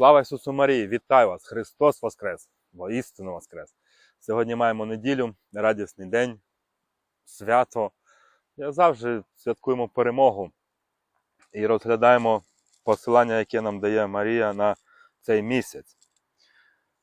Слава Ісусу Марії! Вітаю вас! Христос Воскрес! Воістину Воскрес! Сьогодні маємо неділю, радісний день, свято. Я завжди святкуємо перемогу і розглядаємо посилання, яке нам дає Марія на цей місяць.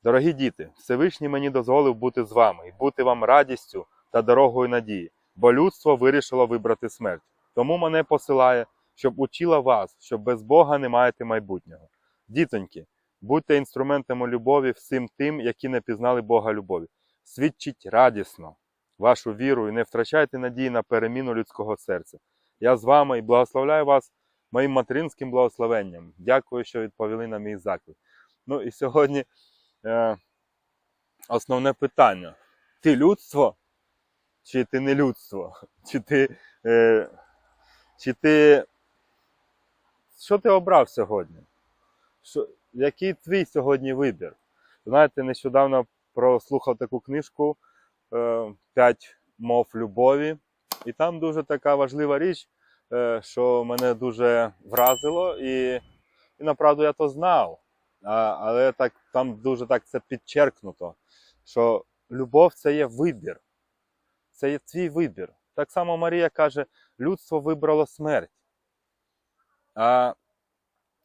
Дорогі діти, Всевишній мені дозволив бути з вами і бути вам радістю та дорогою надії, бо людство вирішило вибрати смерть. Тому мене посилає, щоб учила вас, що без Бога не маєте майбутнього. Дітоньки, будьте інструментами любові всім тим, які не пізнали Бога любові. Свідчіть радісно вашу віру і не втрачайте надії на переміну людського серця. Я з вами і благословляю вас моїм материнським благословенням. Дякую, що відповіли на мій заклик. Ну і сьогодні е, основне питання: ти людство, чи ти не людство? Чи ти, е, чи ти... Що ти обрав сьогодні? Що, який твій сьогодні вибір? Знаєте, нещодавно прослухав таку книжку е, П'ять мов любові, і там дуже така важлива річ, е, що мене дуже вразило, і, і направду я то знав. Але так, там дуже так це підчеркнуто, що любов це є вибір. Це є твій вибір. Так само Марія каже: людство вибрало смерть. А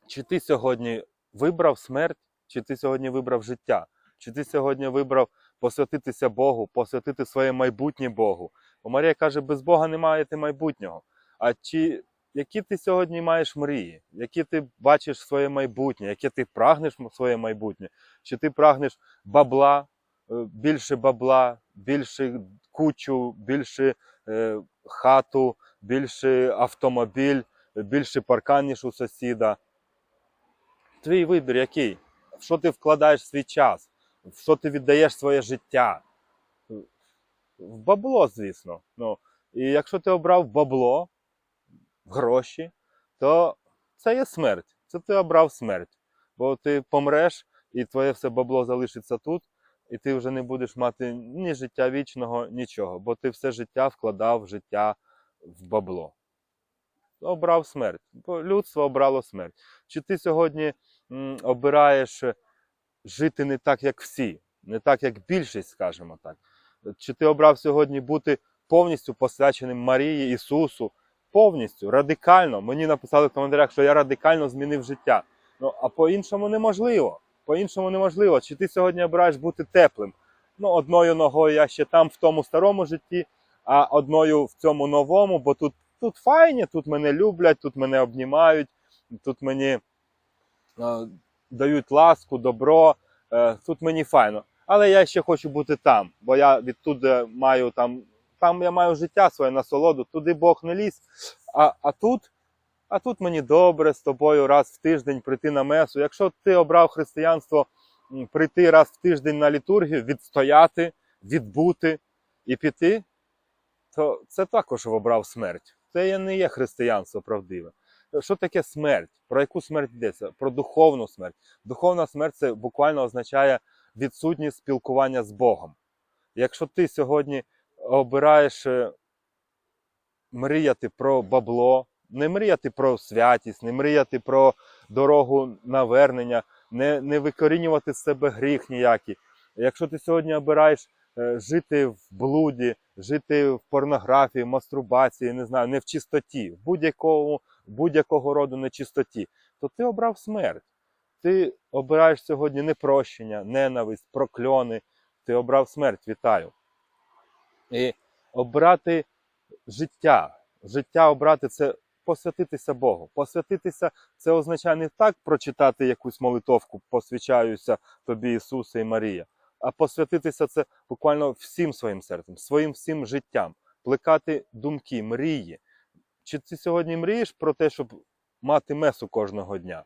чи ти сьогодні вибрав смерть, чи ти сьогодні вибрав життя? Чи ти сьогодні вибрав посвятитися Богу, посвятити своє майбутнє Богу? Бо Марія каже, без Бога не маєте майбутнього. А чи які ти сьогодні маєш мрії, які ти бачиш своє майбутнє, яке ти прагнеш своє майбутнє? Чи ти прагнеш бабла, е, більше бабла, більше кучу, більше е, хату, більше автомобіль, більше паркан, ніж у сусіда? Твій вибір який? В що ти вкладаєш свій час? В що ти віддаєш своє життя? В бабло, звісно. Ну, і якщо ти обрав бабло, гроші, то це є смерть. Це ти обрав смерть. Бо ти помреш, і твоє все бабло залишиться тут, і ти вже не будеш мати ні життя вічного, нічого, бо ти все життя вкладав в життя в бабло. Обрав смерть. Бо людство обрало смерть. Чи ти сьогодні обираєш жити не так, як всі, не так, як більшість, скажімо так? Чи ти обрав сьогодні бути повністю посвяченим Марії, Ісусу, повністю, радикально? Мені написали в коментарях, що я радикально змінив життя. Ну, а по-іншому неможливо. По-іншому неможливо. Чи ти сьогодні обираєш бути теплим? Ну, одною ногою я ще там в тому старому житті, а одною в цьому новому, бо тут, тут файні, тут мене люблять, тут мене обнімають, тут мені е, дають ласку, добро, е, тут мені файно. Але я ще хочу бути там, бо я відтуди маю там, там я маю життя своє насолоду, туди Бог не ліз. А, а тут а тут мені добре з тобою раз в тиждень прийти на месу. Якщо ти обрав християнство прийти раз в тиждень на літургію, відстояти, відбути і піти, то це також обрав смерть. Це не є християнство правдиве. Що таке смерть? Про яку смерть йдеться? Про духовну смерть. Духовна смерть це буквально означає відсутність спілкування з Богом. Якщо ти сьогодні обираєш е, мріяти про бабло, не мріяти про святість, не мріяти про дорогу навернення, не, не викорінювати з себе гріх ніякий. Якщо ти сьогодні обираєш е, жити в блуді, жити в порнографії, мастурбації, не знаю, не в чистоті, в будь-якому будь-якого роду нечистоті, то ти обрав смерть. Ти обираєш сьогодні непрощення, ненависть, прокльони. Ти обрав смерть, вітаю. І обрати життя. Життя обрати це посвятитися Богу. Посвятитися це означає не так прочитати якусь молитовку, посвячаюся тобі, Ісусе і Марія, а посвятитися це буквально всім своїм серцем, своїм всім життям, плекати думки, мрії. Чи ти сьогодні мрієш про те, щоб мати месу кожного дня,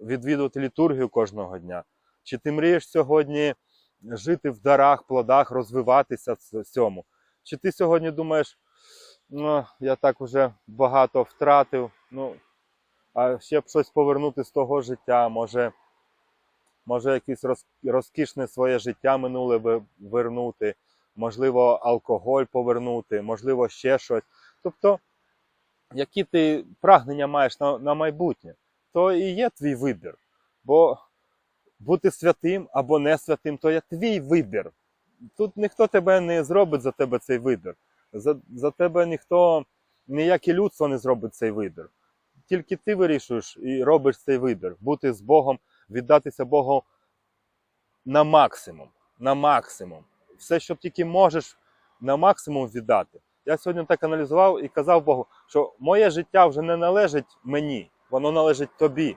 відвідувати літургію кожного дня? Чи ти мрієш сьогодні жити в дарах, плодах, розвиватися в цьому? Чи ти сьогодні думаєш, ну, я так вже багато втратив, ну, а ще б щось повернути з того життя, може, може якесь розкішне своє життя минуле вернути, можливо, алкоголь повернути, можливо, ще щось. Тобто, які ти прагнення маєш на, на майбутнє, то і є твій вибір. Бо бути святим або не святим, то є твій вибір. Тут ніхто тебе не зробить за тебе цей вибір. За, за тебе ніхто, ніяке людство не зробить цей вибір. Тільки ти вирішуєш і робиш цей вибір. Бути з Богом, віддатися Богу на максимум. На максимум. Все, що тільки можеш, на максимум віддати. Я сьогодні так аналізував і казав Богу, що моє життя вже не належить мені, воно належить тобі.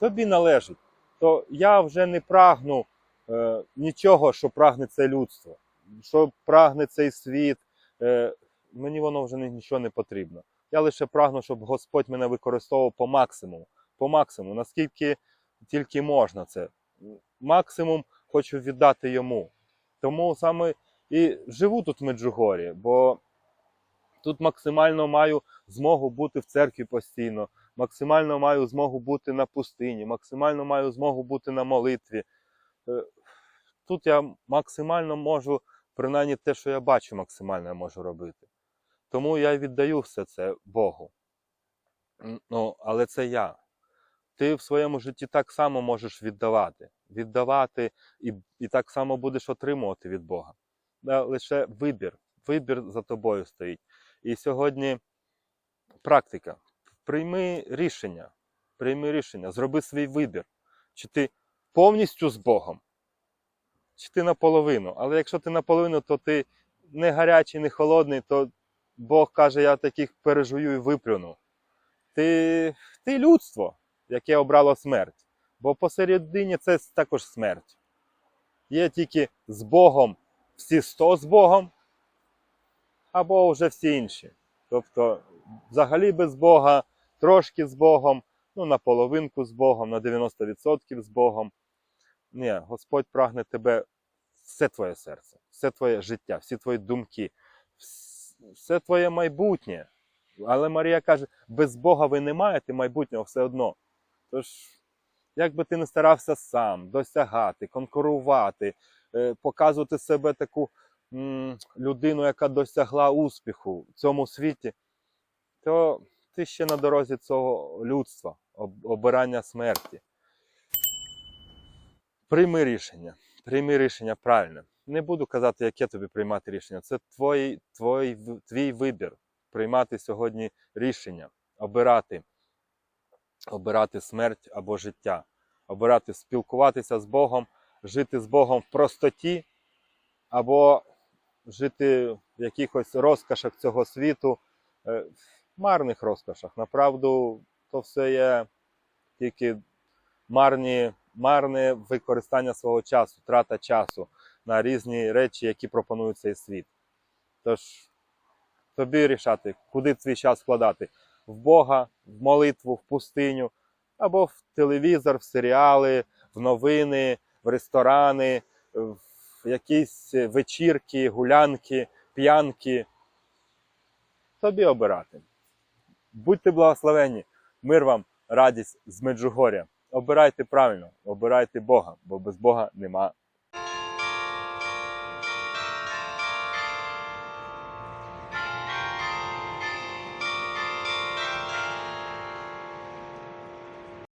Тобі належить. То я вже не прагну е, нічого, що прагне це людство, що прагне цей світ. Е, мені воно вже нічого не потрібно. Я лише прагну, щоб Господь мене використовував по максимуму. По максимуму, наскільки тільки можна це. Максимум хочу віддати йому. Тому саме і живу тут в Меджугорі, бо тут максимально маю змогу бути в церкві постійно, максимально маю змогу бути на пустині, максимально маю змогу бути на молитві. Е, Тут я максимально можу, принаймні те, що я бачу, максимально я можу робити. Тому я віддаю все це Богу. Ну, але це я. Ти в своєму житті так само можеш віддавати. Віддавати і, і так само будеш отримувати від Бога. Лише вибір. Вибір за тобою стоїть. І сьогодні практика. Прийми рішення. Прийми рішення, зроби свій вибір. Чи ти повністю з Богом, чи ти наполовину. Але якщо ти наполовину, то ти не гарячий, не холодний, то Бог каже, я таких пережую і виплюну. Ти, ти людство, яке обрало смерть. Бо посередині це також смерть. Є тільки з Богом всі сто з Богом, або вже всі інші. Тобто, взагалі без Бога, трошки з Богом, ну, на половинку з Богом, на 90% з Богом. Ні, Господь прагне тебе все твоє серце, все твоє життя, всі твої думки, все твоє майбутнє. Але Марія каже: без Бога ви не маєте майбутнього все одно. Тож, як би ти не старався сам досягати, конкурувати, е, показувати себе таку людину, яка досягла успіху в цьому світі, то ти ще на дорозі цього людства, обирання смерті. Прийми рішення. Прийми рішення правильне. Не буду казати, яке тобі приймати рішення. Це твій, твій, твій вибір. Приймати сьогодні рішення, обирати, обирати смерть або життя, обирати спілкуватися з Богом, жити з Богом в простоті, або жити в якихось розкошах цього світу, е, в марних розкошах. Направду, то все є тільки марні, марне використання свого часу, трата часу на різні речі, які пропонує цей світ. Тож тобі рішати, куди свій час вкладати: в Бога, в молитву, в пустиню, або в телевізор, в серіали, в новини, в ресторани, в якісь вечірки, гулянки, п'янки. Тобі обирати. Будьте благословені, мир вам, радість з Меджугоря. Обирайте правильно, обирайте Бога, бо без Бога нема